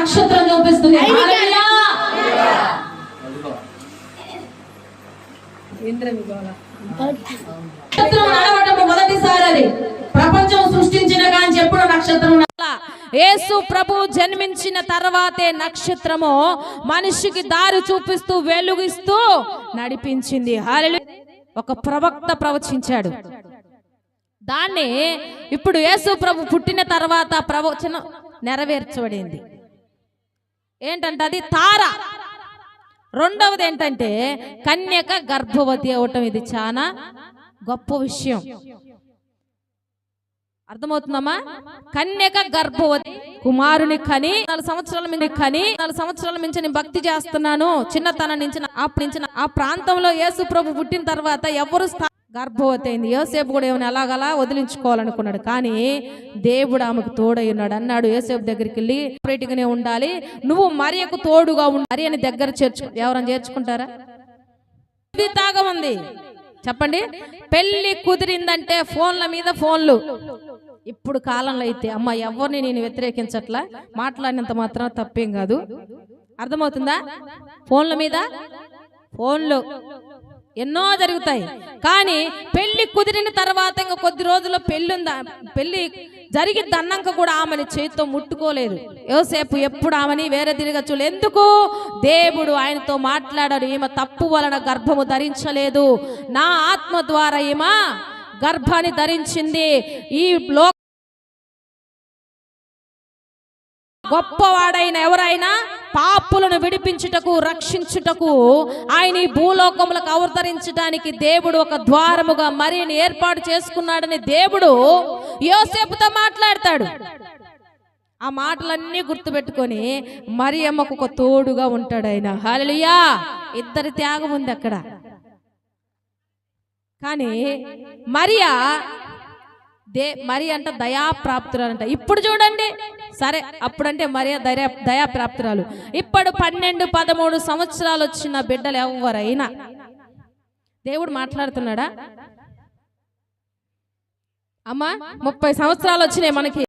నక్షత్రం చూపిస్తుంది హల్లెలూయా. నక్షత్రం నడవటం మొదటిసారి అది ప్రపంచం సృష్టించిన కానీ ఎప్పుడు నక్షత్రం యేసు ప్రభు జన్మించిన తర్వాతే నక్షత్రము మనిషికి దారి చూపిస్తూ వెలుగిస్తూ నడిపించింది. హల్లెలూయా. ఒక ప్రవక్త ప్రవచించాడు. దాన్ని ఇప్పుడు యేసు ప్రభు పుట్టిన తర్వాత ప్రవచనం నెరవేర్చబడింది. ఏంటంటే అది తార. రెండవది ఏంటంటే కన్యక గర్భవతి అవటం ఇది చాలా గొప్ప విషయం. అర్థమవుతుందమ్మా? కన్యక గర్భవతి కుమారుని కని నాలుగు సంవత్సరాల మీద కని నాలుగు సంవత్సరాల నుంచి నేను భక్తి చేస్తున్నాను. చిన్నతనం నుంచి అప్పటి నుంచి ఆ ప్రాంతంలో యేసు ప్రభు పుట్టిన తర్వాత ఎవరు గర్భవతి అయింది యోసేపు కూడా ఏమైనా ఎలాగలా వదిలించుకోవాలనుకున్నాడు. కానీ దేవుడు ఆమెకు తోడై ఉన్నాడు. అన్నాడు యోసేపు దగ్గరికి వెళ్ళి separate ఉండాలి. నువ్వు మరియకు తోడుగా ఉండాలి అని దగ్గర చేర్చు. ఎవరైనా చేర్చుకుంటారా? ఇది తాగమంది చెప్పండి. పెళ్ళి కుదిరిందంటే ఫోన్ల మీద ఫోన్లు. ఇప్పుడు కాలంలో అయితే అమ్మ ఎవరిని నేను వ్యతిరేకించట్లా? మాట్లాడినంత మాత్రం తప్పేం కాదు. అర్థమవుతుందా? ఫోన్ల మీద ఫోన్లు. ఎన్నో జరుగుతాయి. కానీ పెళ్ళి కుదిరిన తర్వాత ఇంకా కొద్ది రోజుల్లో పెళ్ళి ఉందా పెళ్ళి జరిగి అన్నాక కూడా ఆమెని చేతితో ముట్టుకోలేదు. యోసేపు ఎప్పుడు ఆమెని వేరే తిరగచ్చు ఎందుకు? దేవుడు ఆయనతో మాట్లాడాడు. ఈమె తప్పు వలన గర్భము ధరించలేదు. నా ఆత్మ ద్వారా ఈమె గర్భాన్ని ధరించింది. ఈ లో గొప్పవాడైన ఎవరైనా పాపులను విడిపించుటకు రక్షించుటకు ఆయన ఈ భూలోకములకు అవతరించడానికి దేవుడు ఒక ద్వారముగా మరిని ఏర్పాటు చేసుకున్నాడని దేవుడు యోసేపుతో మాట్లాడతాడు. ఆ మాటలన్నీ గుర్తుపెట్టుకొని మరియమ్మకు ఒక తోడుగా ఉంటాడు ఆయన. హాలలియా ఇద్దరి త్యాగం ఉంది అక్కడ. కానీ మరియా దే మరి అంట దయాప్రాప్తురాలంట. ఇప్పుడు చూడండి. సరే అప్పుడంటే మరి దయా దయాప్రాప్తురాలు. ఇప్పుడు పన్నెండు పదమూడు సంవత్సరాలు వచ్చిన బిడ్డలు ఎవరైనా? దేవుడు మాట్లాడుతున్నాడా? అమ్మా ముప్పై సంవత్సరాలు వచ్చినాయి మనకి.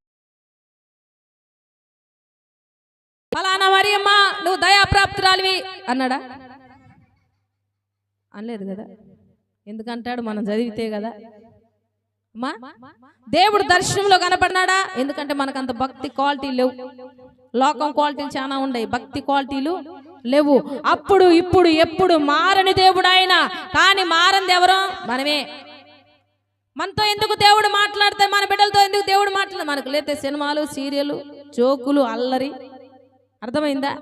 ఫలానా మరి అమ్మా నువ్వు దయాప్రాప్తురాలివి అన్నాడా? అనలేదు కదా? ఎందుకంటాడు? మనం చదివితే కదా? దేవుడు దర్శనంలో కనపడినాడా ఎందుకంటే మనకు అంత భక్తి క్వాలిటీ లేవు. లోకం క్వాలిటీలు చాలా ఉన్నాయి భక్తి క్వాలిటీలు లేవు. అప్పుడు ఇప్పుడు ఎప్పుడు మారని దేవుడు ఆయన కానీ మారంది ఎవరు? మనమే. మనతో ఎందుకు దేవుడు మాట్లాడితే మన బిడ్డలతో ఎందుకు దేవుడు మాట్లాడు? మనకు లేతే సినిమాలు సీరియల్ జోకులు అల్లరి. అర్థమైందా?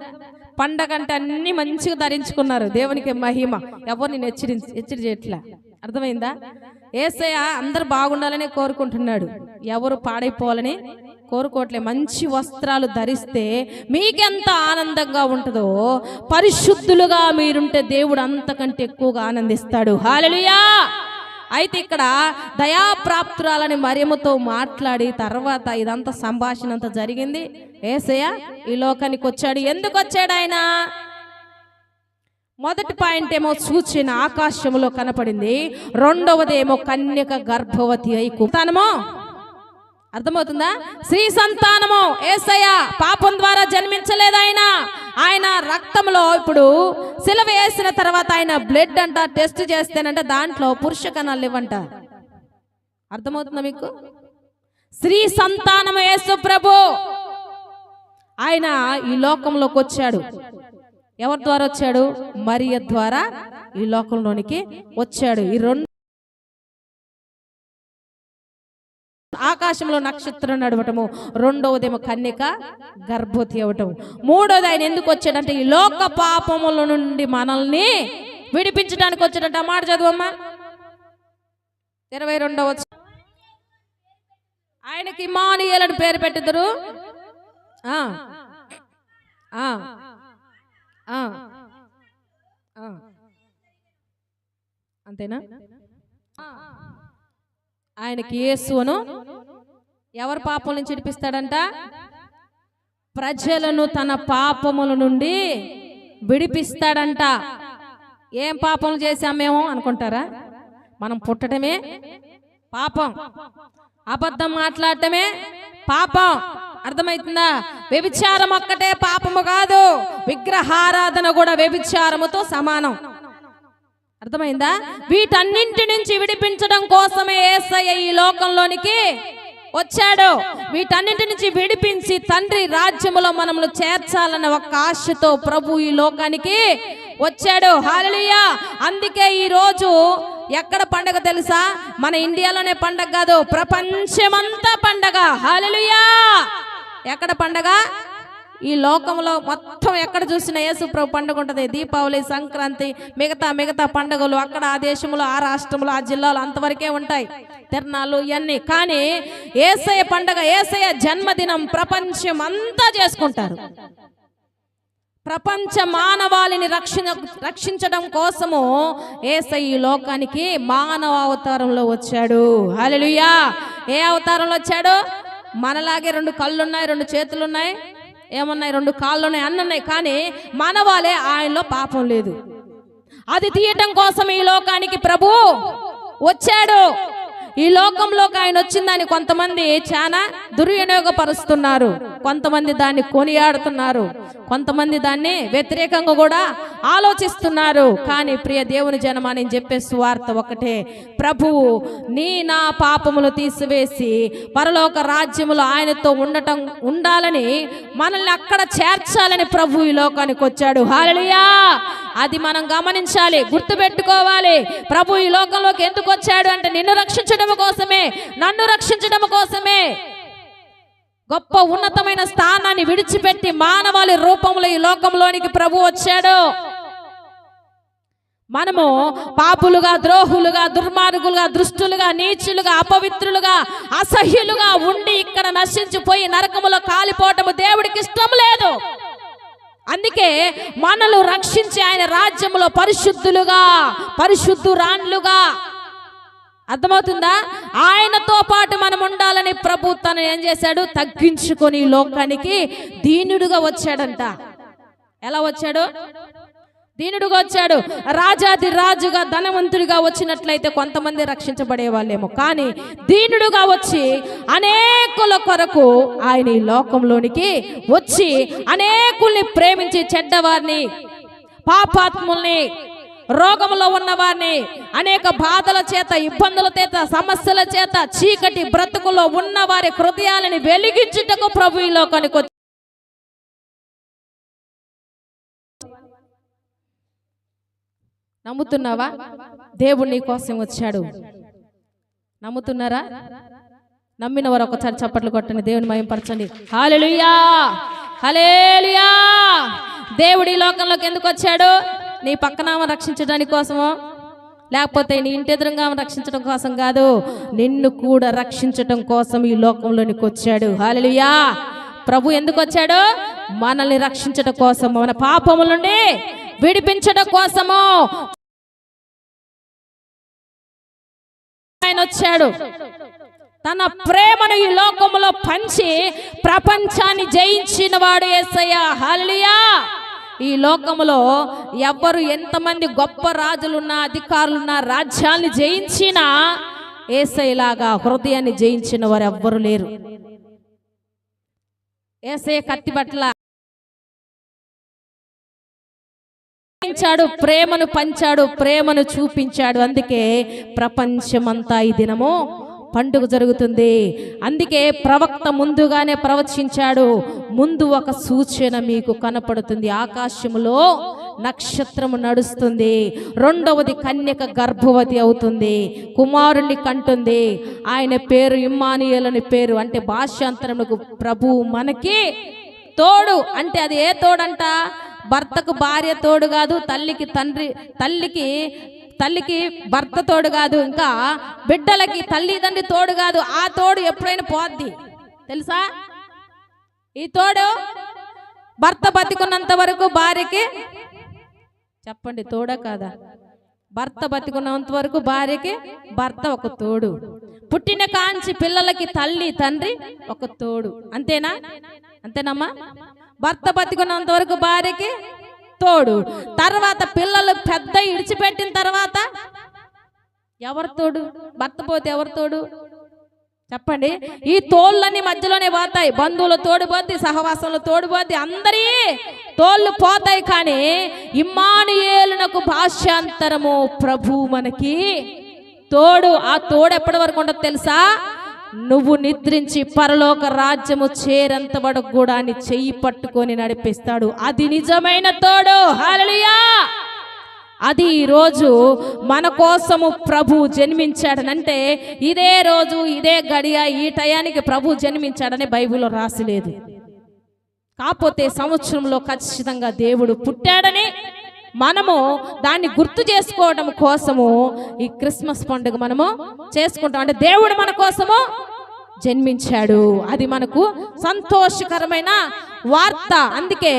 పండగంటే అన్ని మంచిగా ధరించుకున్నారు. దేవునికి మహిమ. ఎవరిని హెచ్చరించి హెచ్చరి చేయట్లా? అర్థమైందా? ఏసయ్య అందరు బాగుండాలని కోరుకుంటున్నాడు. ఎవరు పాడైపోవాలని కోరుకోవట్లే. మంచి వస్త్రాలు ధరిస్తే మీకెంత ఆనందంగా ఉంటుందో పరిశుద్ధులుగా మీరుంటే దేవుడు అంతకంటే ఎక్కువగా ఆనందిస్తాడు. హాలలుయా అయితే ఇక్కడ దయాప్రాప్తురాలని మరియమ్మతో మాట్లాడి తర్వాత ఇదంతా సంభాషణ అంతా జరిగింది. ఏసయ్య ఈ లోకానికి వచ్చాడు ఎందుకు వచ్చాడు ఆయన మొదటి పాయింట్ ఏమో సూచన ఆకాశంలో కనపడింది. రెండవదేమో కన్యక గర్భవతి అయి సంతానమో? అర్థమవుతుందా? శ్రీ సంతానము? ఏసయ్య పాపం ద్వారా జన్మించలేదు ఆయన. ఆయన రక్తంలో ఇప్పుడు సిలవ వేసిన తర్వాత ఆయన బ్లడ్ అంట టెస్ట్ చేస్తేనంటే దాంట్లో పురుష కణాలు ఇవ్వంట అర్థమవుతుందా మీకు? శ్రీ సంతానము యేసు ప్రభు. ఆయన ఈ లోకంలోకి వచ్చాడు. ఎవరి ద్వారా వచ్చాడు? మరియ ద్వారా ఈ లోకంలోనికి వచ్చాడు. ఈ రెండు ఆకాశంలో నక్షత్రం నడవటము రెండవదేమో కన్యక గర్భవతి అవ్వటం మూడోది ఆయన ఎందుకు వచ్చాడంటే ఈ లోక పాపముల నుండి మనల్ని విడిపించడానికి వచ్చాడంట. ఆ మాట చదువమ్మా. ఇరవై రెండవ ఆయనకి ఇమానియల్ పేరు పెట్టిద్దరు ఆ ఆ ఆ ఆ. అంతేనా? ఆయనకి యేసు అను ఎవరి పాపం నుంచి విడిపిస్తాడంట ప్రజలను తన పాపముల నుండి విడిపిస్తాడంట. ఏం పాపం చేశాం మేము అనుకుంటారా? మనం పుట్టడమే పాపం. అబద్ధం మాట్లాడటమే పాపం. అర్థమవుతుందా వ్యభిచారం ఒక్కటే పాపము కాదు. విగ్రహారాధన కూడా వ్యభిచారముతో సమానం. అర్థమైందా? వీటన్నింటి నుంచి విడిపించడం కోసమే ఏసయ్య ఈ లోకంలోనికి వచ్చాడు. వీటన్నింటి నుంచి విడిపించి తండ్రి రాజ్యములో మనము చేర్చాలన్న ఒక ఆశతో ప్రభు ఈ లోకానికి వచ్చాడు. హాలలుయా అందుకే ఈ రోజు ఎక్కడ పండగ తెలుసా? మన ఇండియాలోనే పండగ కాదు ప్రపంచమంతా పండగ. హాలలుయా ఎక్కడ పండగ? ఈ లోకంలో మొత్తం ఎక్కడ చూసినా యేసుప్రభు పండుగ ఉంటుంది. దీపావళి సంక్రాంతి మిగతా మిగతా పండుగలు అక్కడ ఆ దేశంలో ఆ రాష్ట్రంలో ఆ జిల్లాలో అంతవరకే ఉంటాయి. తిరణాలు ఇవన్నీ కానీ ఏసయ పండుగ ఏసయ జన్మదినం ప్రపంచం అంతా చేసుకుంటారు. ప్రపంచ మానవాళిని రక్షణ రక్షించడం కోసము ఏసై ఈ లోకానికి మానవ అవతారంలో వచ్చాడు. హల్లెలూయా! ఏ అవతారంలో వచ్చాడు? మనలాగే రెండు కళ్ళు ఉన్నాయి రెండు చేతులు ఉన్నాయి ఏమున్నాయి? రెండు కాళ్ళు ఉన్నాయి కానీ మనవాలే ఆయనలో పాపం లేదు. అది తీయటం కోసం ఈ లోకానికి ప్రభు వచ్చాడు. ఈ లోకంలోకి ఆయన వచ్చిందని కొంతమంది చాలా దుర్వినియోగపరుస్తున్నారు. కొంతమంది దాన్ని కొనియాడుతున్నారు. కొంతమంది దాన్ని వ్యతిరేకంగా కూడా ఆలోచిస్తున్నారు. కానీ ప్రియ దేవుని జనమా నేను చెప్పే సువార్త ఒకటే. ప్రభువు నీ నా పాపములు తీసివేసి పరలోక రాజ్యములు ఆయనతో ఉండటం ఉండాలని మనల్ని అక్కడ చేర్చాలని ప్రభు ఈ లోకానికి వచ్చాడు. హాలలుయా అది మనం గమనించాలి గుర్తుపెట్టుకోవాలి. ప్రభు ఈ లోకంలోకి ఎందుకు వచ్చాడు అంటే నిన్ను రక్షించడం కోసమే నన్ను రక్షించడం కోసమే. గొప్ప ఉన్నతమైన స్థానాన్ని విడిచిపెట్టి మానవాళి రూపంలో ఈ లోకంలోనికి ప్రభు వచ్చాడు. మనము పాపులుగా ద్రోహులుగా దుర్మార్గులుగా దుష్టులుగా నీచులుగా అపవిత్రులుగా అసహ్యులుగా ఉండి ఇక్కడ నశించిపోయి నరకములో కాలిపోవటము దేవుడికి ఇష్టం లేదు. అందుకే మనలు రక్షించి ఆయన రాజ్యములో పరిశుద్ధులుగా పరిశుద్ధురాన్లుగా అర్థమవుతుందా? ఆయనతో పాటు మనం ఉండాలని ప్రభు తను ఏం చేశాడు? తగ్గించుకొని ఈ లోకానికి దీనుడుగా వచ్చాడంట. ఎలా వచ్చాడు? దీనుడుగా వచ్చాడు. రాజాది రాజుగా ధనవంతుడిగా వచ్చినట్లయితే కొంతమంది రక్షించబడే వాళ్ళేమో కానీ దీనుడుగా వచ్చి అనేకుల కొరకు ఆయన ఈ లోకంలోనికి వచ్చి అనేకుల్ని ప్రేమించి చెడ్డవారిని పాపాత్ముల్ని రోగంలో ఉన్నవారిని అనేక బాధల చేత ఇబ్బందుల చేత సమస్యల చేత చీకటి బ్రతుకులో ఉన్న వారి హృదయాలని వెలిగించుటకు ప్రభు ఈ లోకానికి వచ్చి నమ్ముతున్నావా? దేవుడు నీ కోసం వచ్చాడు. నమ్ముతున్నారా? నమ్మిన వారు ఒకసారి చప్పట్లు కొట్టండి. దేవుని మయంపరచండి హాలెలుయా హలేలుయా దేవుడు ఈ లోకంలోకి ఎందుకు వచ్చాడు? నీ పక్కనామ రక్షించడానికి కోసమో? లేకపోతే నీ ఇంటి ఎదురుగా రక్షించడం కోసం కాదు నిన్ను కూడా రక్షించడం కోసం ఈ లోకంలోనికి వచ్చాడు. హాలెలుయా ప్రభు ఎందుకు వచ్చాడు? మనల్ని రక్షించడం కోసం మన పాపముల నుండి విడిపించడం కోసము. ఆయన వచ్చాడు. తన ప్రేమను ఈ లోకములో పంచి ప్రపంచాన్ని జయించిన వాడు యేసయ్య హల్లెలూయా! ఈ లోకములో ఎవ్వరు ఎంతమంది గొప్ప రాజులున్నా అధికారులున్నా రాజ్యాన్ని జయించినా ఏసైలాగా హృదయాన్ని జయించిన వారు ఎవ్వరు లేరు. ఏసై కత్తి పట్ల పంచాడు ప్రేమను పంచాడు ప్రేమను చూపించాడు. అందుకే ప్రపంచమంతా ఈ దినము పండుగ జరుగుతుంది. అందుకే ప్రవక్త ముందుగానే ప్రవచించాడు. ముందు ఒక సూచన మీకు కనపడుతుంది. ఆకాశములో నక్షత్రము నడుస్తుంది. రెండవది కన్యక గర్భవతి అవుతుంది. కుమారుణ్ణి కంటుంది. ఆయన పేరు ఇమ్మానియలని పేరు. అంటే భాష్యాంతరములకు ప్రభువు మనకి తోడు. అంటే అది ఏ తోడంట? భర్తకు భార్య తోడు కాదు తల్లికి తండ్రి తల్లికి తల్లికి భర్త తోడు కాదు ఇంకా బిడ్డలకి తల్లి తండ్రి తోడు కాదు. ఆ తోడు ఎప్పుడైనా పోద్ది. తెలుసా? ఈ తోడు భర్త బతికున్నంత వరకు భార్యకి చెప్పండి తోడా కాదా? భర్త బతికున్నంత వరకు భార్యకి భర్త ఒక తోడు. పుట్టిన కాంచి పిల్లలకి తల్లి తండ్రి ఒక తోడు. అంతేనా? అంతేనమ్మా. భర్త బతికున్నంత వరకు భార్యకి తోడు. తర్వాత పిల్లలు పెద్ద ఇడిచిపెట్టిన తర్వాత ఎవరు తోడు? భర్త పోతే ఎవరు తోడు? చెప్పండి. ఈ తోళ్ళన్నీ మధ్యలోనే పోతాయి. బంధువులు తోడిపోద్ది సహవాసంలో తోడిపోద్ది. అందరి తోళ్ళు పోతాయి కానీ ఇమ్మానుయేలునకు భాష్యాంతరము ప్రభు మనకి తోడు. ఆ తోడు ఎప్పటి వరకు ఉండదు తెలుసా? నువ్వు నిద్రించి పరలోక రాజ్యము చేరంత వరకు కూడా అని చెయ్యి పట్టుకొని నడిపిస్తాడు. అది నిజమైన తోడు. హాలలియా అది ఈ రోజు మన కోసము ప్రభు జన్మించాడనంటే ఇదే రోజు ఇదే గడియ ఈ టయానికి ప్రభు జన్మించాడని బైబిల్లో రాసిలేదు కాకపోతే సంవత్సరంలో ఖచ్చితంగా దేవుడు పుట్టాడని మనము దాన్ని గుర్తు చేసుకోవడం కోసము ఈ క్రిస్మస్ పండుగ మనము చేసుకుంటాం. అంటే దేవుడు మన కోసము జన్మించాడు. అది మనకు సంతోషకరమైన వార్త. అందుకే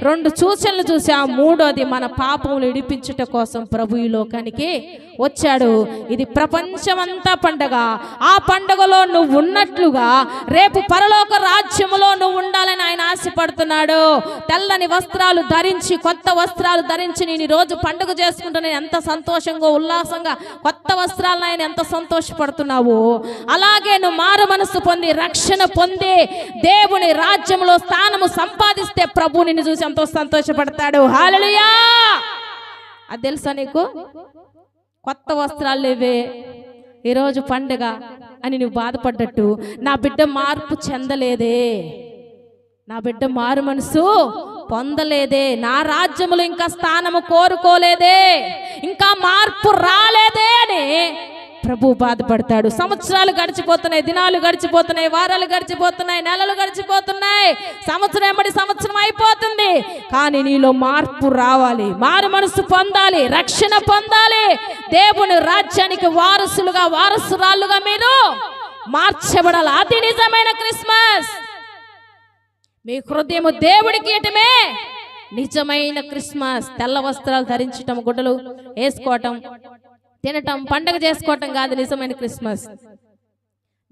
రెండు సూచనలు చూసా. మూడోది మన పాపములు ఇడిపించుట కోసం ప్రభు ఈ లోకానికి వచ్చాడు. ఇది ప్రపంచమంతా పండగ. ఆ పండగలో నువ్వు ఉన్నట్లుగా రేపు పరలోక రాజ్యములో నువ్వు ఉండాలని ఆయన ఆశపడుతున్నాడు. తెల్లని వస్త్రాలు ధరించి కొత్త వస్త్రాలు ధరించి నేను ఈరోజు రోజు పండుగ చేసుకుంటూ ఎంత సంతోషంగా ఉల్లాసంగా కొత్త వస్త్రాలను ఆయన ఎంత సంతోషపడుతున్నావు. అలాగే నువ్వు మారు మనసు పొంది రక్షణ పొంది దేవుని రాజ్యంలో స్థానం మనము సంపాదిస్తే ప్రభు నిన్ను చూసి ఎంతో సంతోషపడతాడు. హాలలుయా అది తెలుసా నీకు? కొత్త వస్త్రాలు లేవే. ఈరోజు పండుగ అని నువ్వు బాధపడ్డట్టు నా బిడ్డ మార్పు చెందలేదే. నా బిడ్డ మారు మనసు పొందలేదే. నా రాజ్యములు ఇంకా స్థానము కోరుకోలేదే. ఇంకా మార్పు రాలేదే అని ప్రభు బాధపడతాడు. సంవత్సరాలు గడిచిపోతున్నాయి దినాలు గడిచిపోతున్నాయి వారాలు గడిచిపోతున్నాయి నెలలు గడిచిపోతున్నాయి. సంవత్సరం ఎంబడి సంవత్సరం అయిపోతుంది. కానీ నీలో మార్పు రావాలి మారు మనసు పొందాలి రక్షణ పొందాలి. దేవుని రాజ్యానికి వారసులుగా వారసురాలుగా మీరు మార్చబడాలి. అది నిజమైన క్రిస్మస్. మీ హృదయము దేవుడికి ఇయటమే నిజమైన క్రిస్మస్. తెల్ల వస్త్రాలు ధరించటం గుడ్డలు వేసుకోవటం తినటం పండగ చేసుకోవటం కాదు నిజమైన క్రిస్మస్.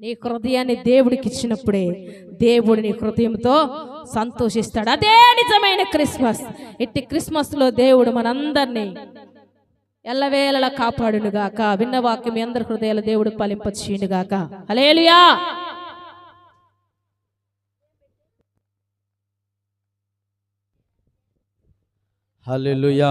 నీ హృదయాన్ని దేవుడికి ఇచ్చినప్పుడే దేవుడు నీ హృదయంతో సంతోషిస్తాడు. అదే నిజమైన క్రిస్మస్. ఇట్టి క్రిస్మస్లో దేవుడు మనందరినీ ఎల్లవేళలా కాపాడునుగాక. విన్న వాక్యం మీ అందరి హృదయాల దేవుడు ఫలింపచేయునుగాక. అలేలుయా హల్లెలూయా!